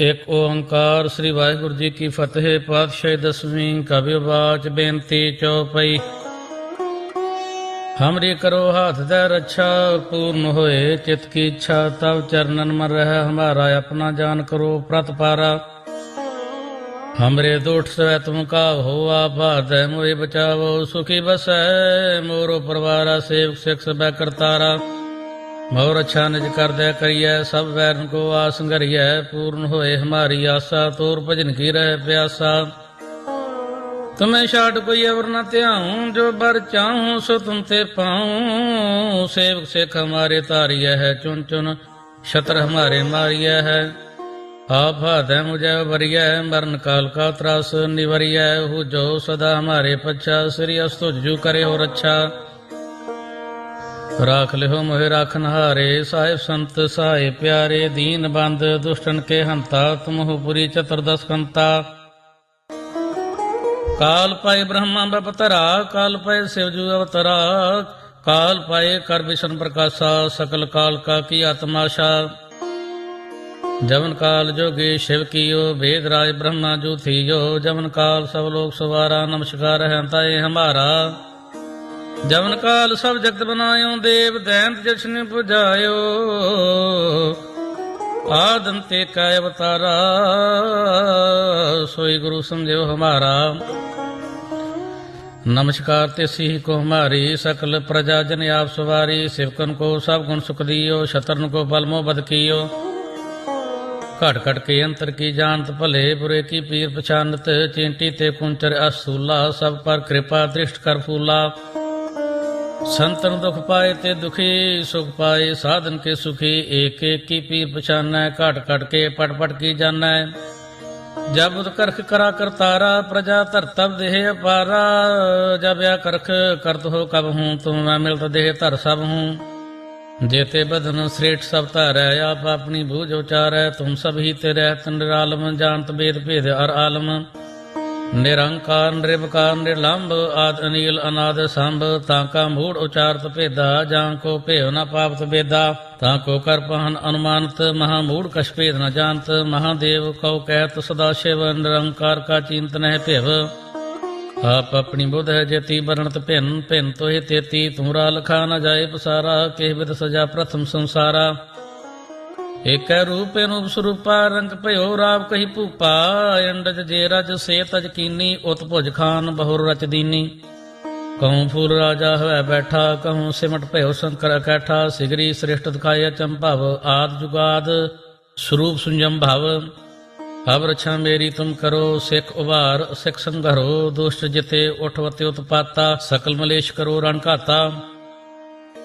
ਏਕ ਓੰਕਾਰ ਸ੍ਰੀ ਵਾਹਿਗੁਰੂ ਜੀ ਕੀ ਫਤਿਹ, ਪਾਤਸ਼ਾਹ ਦਸਵੀਂ ਕਵਿ ਬਾਚ ਬੇਨਤੀ ਚਉਪਈ ਹਮਰੀ ਕਰੋ ਹਾਥ ਦੇ ਰੱਛਾ, ਪੂਰਨ ਹੋਏ ਚਿਤ ਕੀ ਇੱਛਾ, ਤਵ ਚਰਨਨ ਮਨ ਰਹਿ, ਹਮਾਰਾ ਆਪਣਾ ਜਾਨ ਕਰੋ ਪ੍ਰਤਪਾਰਾ ਹਮਰੇ ਦੋਠ ਸਵੈ ਤੁਮ ਕਾ ਹੋਆ ਬਾਧੈ ਮੋਹਿ ਬਚਾਵੋ, ਸੁਖੀ ਬਸੈ ਮੋਰੋ ਪਰਵਾਰਾ, ਸੇਵਕ ਸਿਖ ਸਬੈ ਕਰਤਾਰਾ। ਮੋਰ ਅੱਛਾ ਨਿਜ ਕਰਦੈ ਕਰੀਐ, ਸਭ ਵੈਰਨ ਕੋ ਆਸ ਸੰਗਰੀਐ ਪੂਰਨ ਹੋਏ ਹਮਾਰੀ ਆਸਾ, ਤੋਰ ਭਜਨ ਕੀ ਰਹਿ ਪਿਆਸਾ। ਤੁਮੇ ਛਾੜ ਕੋਈ ਅਵਰ ਨ ਧਿਆਉ, ਜੋ ਬਰ ਚਾਹੂੰ, ਸੋ ਤੁਮ ਤੇ ਪਾਉ। ਸੇਵਕ ਸਿਖ ਹਮਾਰੇ ਤਾਰੀਐ ਹੈ ਚੁਨ ਚੁਨ ਛਤਰ ਹਮਾਰੇ ਮਾਰੀਐ ਹੈ। ਆਪ ਹਾਦੈ ਮੁਝੈ ਵਰਿਐ, ਮਰਨ ਕਾਲ ਕਾ ਤਰਾਸ ਨਿਵਰਿਐ। ਹੋ ਜੋ ਸਦਾ ਹਮਾਰੇ ਪਛਾ, ਸ੍ਰੀ ਅਸਤੁ ਜੂ ਕਰੇ ਹੋ ਰੱਛਾ ਰਾਖ ਲਿਓ ਮੋਹਿ ਰਾਖਨ ਹਾਰੇ ਸਾਹਿਬ ਸੰਤ ਸਹਾਇ ਪਿਆਰੇ, ਦੀਨ ਬੰਦ, ਦੁਸ਼ਟਨ ਕੇ ਹੰਤਾ, ਤੁਮਹੁ ਪੁਰੀ ਚਤੁਰਦਸ ਕੰਤਾ। ਕਾਲ ਪਾਏ ਬ੍ਰਹਮਾ ਬਪਤਰਾ ਕਾਲ ਪਾਏ ਸਿਵਜੂ ਅਵਤਰਾ। ਕਾਲ ਪਾਏ ਕਰ ਵਿਸ਼ਨ ਪ੍ਰਕਾਸ਼ਾ, ਸਕਲ ਕਾਲ ਕਾ ਕੀ ਆਤਮਾਸ਼ਾ ਜਵਨ ਕਾਲ ਜੋਗੀ ਸ਼ਿਵ ਕੀਓ, ਵੇਦ ਰਾਜ ਬ੍ਰਹਮਾ ਜੂ ਥੀਜੋ ਜਵਨ ਕਾਲ ਸਭ ਲੋਕ ਸਵਾਰਾ, ਨਮਸਕਾਰ ਹੈ ਤਾਏ ਹਮਾਰਾ। ਜਵਨ ਕਾਲ ਸਭ ਜਗਤ ਬਨਾਇਓ, ਦੇਵ ਦੈਂਤ ਜਸ਼ਨ ਪੁਜਾਇਓ। ਆਦਮ ਤੇ ਅਵਤਾਰਾ, ਸੋਈ ਗੁਰੂ ਸਮਝਿਓ ਹਮਾਰਾ। ਨਮਸਕਾਰ ਤੇ ਸਿਹ ਕੋ ਹਮਾਰੀ, ਸਕਲ ਪ੍ਰਜਾ ਜਨ ਆਪ ਸਵਾਰੀ, ਸਿਵਕਨ ਕੋ ਸਭ ਗੁਣ ਸੁਖ ਦਿਓ, ਸ਼ਤਰਨ ਕੋ ਬਲ ਮੋ ਬਦ ਕੀਓ। ਘਟ ਘਟ ਕੇ ਅੰਤਰ ਕੀ ਜਾਣਤ, ਭਲੇ ਬੁਰੇ ਕੀ ਪੀਰ ਪਛਾਨਤ, ਚਿੰਟੀ ਤੇ ਕੁੰਚਰ ਅਸੂਲਾ, ਸਭ ਪਰ ਕਿਰਪਾ ਦ੍ਰਿਸ਼ਟ ਕਰ ਫੂਲਾ। ਸੰਤਨ ਦੁਖ ਪਾਏ ਤੇ ਦੁਖੀ, ਸੁਖ ਪਾਏ, ਸਾਧਨ ਕੇ ਸੁਖੀ, ਏਕ ਏਕ ਕੀ ਪੀ ਪਛਾਨੈ, ਘਟ ਘਟ ਕੇ ਪਟ ਪਟ ਕੀ ਜਾਣੈ। ਜਬ ਉਤ ਕਰਖ ਕਰਾ ਕਰਤਾਰਾ, ਪ੍ਰਜਾ ਧਰਤਬ ਦੇਹ ਅਪਾਰਾ। ਜਬ ਆ ਕਰਖ ਕਰਤ ਹੋ ਕਬ ਹੂੰ, ਤੂੰ ਮੈਂ ਮਿਲਤ ਦੇਹ ਧਰ ਸਭ ਹੂੰ। ਜੇਤੇ ਬਦਨ ਸ੍ਰੇਠ ਸਭ ਧਾਰੈ, ਆਪ ਆਪਣੀ ਬੂਝ ਉਚਾਰੈ ਤੂੰ ਸਭ ਹੀ ਤੇ ਰਹਿ ਤਨ ਨਿਰਾਲਮ, ਜਾਣਤ ਬੇਦ ਭੇਦ ਅਰ ਆਲਮ। ਨਿਰੰਕਾਰ, ਨਿਰਵਕਾਰ ਨਿਰਲੰਭ ਆਦ ਅਨੀਲ ਅਨਾਦ ਸੰਭ, ਤਾਂ ਕਾ ਮੂੜ ਉਚਾਰਤ ਭੇਦਾ, ਜਾਂ ਕੋ ਭੇਵ ਨ ਪਾਵਤ ਬੇਦਾ, ਤਾਂ ਕੋ ਕਰ ਪਹਨ ਅਨੁਮਾਨਤ, ਮਹਾ ਮੂੜ ਕਛ ਭੇਦ ਨ ਜਾਣਤ ਮਹਾਦੇਵ ਕਉ ਕਹਿਤ ਸਦਾ ਸ਼ਿਵ, ਨਿਰੰਕਾਰ ਕਾ ਚਿੰਤਨ ਹੈ ਭਿਵ। ਆਪ ਆਪਣੀ ਬੁੱਧ ਹੈ ਜੇਤੀ ਬਰਣਤ ਭਿੰਨ ਭਿੰਨ ਤੋਹਿ ਤੇਤੀ ਤੁਮਰਾ ਲਖਾ ਨ ਜਾਏ ਪਸਾਰਾ, ਕਿਹ ਵਿਦ ਸਜਾ ਪ੍ਰਥਮ ਸੰਸਾਰਾ। ਏਕੈ ਰੂਪ ਅਨੂਪ ਸਰੂਪਾ, ਰੰਗ ਭਇਓ ਰਾਵ ਕਹੀ ਭੂਪਾ, ਅੰਡਜ ਜੇ ਰਜ ਸੇ ਤਜ ਕੀਨੀ, ਉਤ ਭੁਜ ਖਾਨ ਬਹੁਰ ਰਚ ਦੀਨੀ। ਕਹੂੰ ਫੂਲ ਰਾਜਾ ਹੋਇ ਬੈਠਾ, ਕਹੂੰ ਸਿਮਟ ਭਇਓ ਸ਼ੰਕਰ ਇਕੱਠਾ ਸਿਗਰੀ ਸ੍ਰਿਸ਼ਟ ਦਿਖਾਇ ਚੰਭਵ ਆਦ ਜੁਗਾਦ ਸਰੂਪ ਸੁੰਜਮ ਭਵ। ਹਵ ਰਛਾ ਮੇਰੀ ਤੁਮ ਕਰੋ, ਸਿੱਖ ਉਭਾਰ, ਸਿੱਖ ਸੰਘਰੋ, ਦੁਸ਼ਟ ਜਿਤੇ ਉਠਵਤੇ ਉਤਪਾਤਾ, ਸਕਲ ਮਲੇਸ਼ ਕਰੋ ਰਣ ਘਾਤਾ।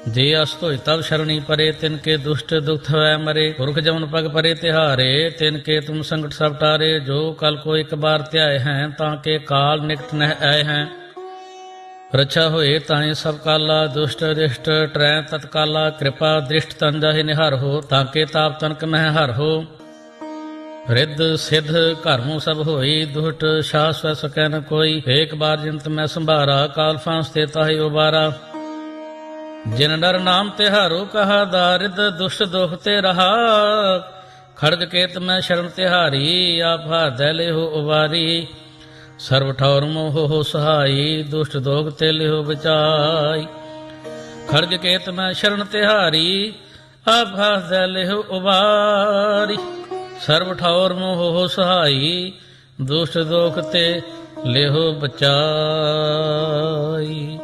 ਜੇ ਅਸ ਧੋਇ ਤਬ ਸ਼ਰਣੀ ਪਰੇ, ਤਿਨ ਕੇ ਦੁਸ਼ਟ ਦੁਖ ਹੈ ਮਰੇ। ਪੁਰਖ ਜਮਨ ਪਗ ਪਰੇ ਤਿਹਾਰੇ, ਤਿਨ ਕੇ ਤੁਮ ਸੰਕਟ ਸਭ ਟਾਰੇ। ਜੋ ਕਲ ਕੋ ਇੱਕ ਬਾਰ ਧਿਆਏ ਹੈ, ਤਾਂ ਕੇ ਕਾਲ ਨਿਕਟ ਨਹਿ ਆਏ ਹੈ। ਰਛਾ ਹੋਏ ਤਾਏ ਸਭ ਕਾਲਾ, ਦੁਸ਼ਟ ਰਿਸ਼ਟ ਟਰੈ ਤਤਕਾਲਾ ਕਿਰਪਾ ਦ੍ਰਿਸ਼ਟ ਤਨ ਜਾਹੇ ਨਿਹਰ ਹੋ, ਤਾਂ ਕੇ ਤਾਪ ਤਨਕ ਮਹਿ ਹਰ ਹੋ। ਰਿੱਧ ਸਿੱਧ ਘਰਮੂ ਸਭ ਹੋਈ ਦੁਹਟ ਸ਼ਾਸ ਵੈ ਸਕੈ ਨ ਕੋਈ। ਏਕ ਬਾਰ ਜਿੰਤ ਮੈਂ ਸੰਭਾਰਾ, ਕਾਲ ਫਾਂਸ ਤੇ ਤਾਹੀ ਉਬਾਰਾ। ਜਿਨ ਡਰ ਨਾਮ ਤੇ ਹਾਰੋ ਕਹਾ ਦਾਰਿਦ, ਦੁਸ਼ਟ ਦੁਖ ਤੇ ਰਹਾ। ਖੜਗ ਕੇਤ ਮੈਂ ਸ਼ਰਨ ਤਿਹਾਰੀ, ਆਪ ਹਾਦੈ ਲਿਹੋ ਉਵਾਰੀ ਸਰਵ ਠੌਰ ਮੋਹ ਹੋ ਸਹਾਈ, ਦੁਸ਼ਟ ਦੋਗ ਤੇ ਲਿਹੋ ਬਚਾਈ। ਖੜਗ ਕੇਤ ਮੈਂ ਸ਼ਰਨ ਤਿਹਾਰੀ, ਆਪ ਹਾਦੈ ਲਿਹੋ ਉਵਾਰੀ ਸਰਵ ਠੌਰ ਮੋਹ ਹੋ ਸਹਾਈ, ਦੁਸ਼ਟ ਦੋਖ ਤੇ ਲਿਹੋ ਬਚਾਈ।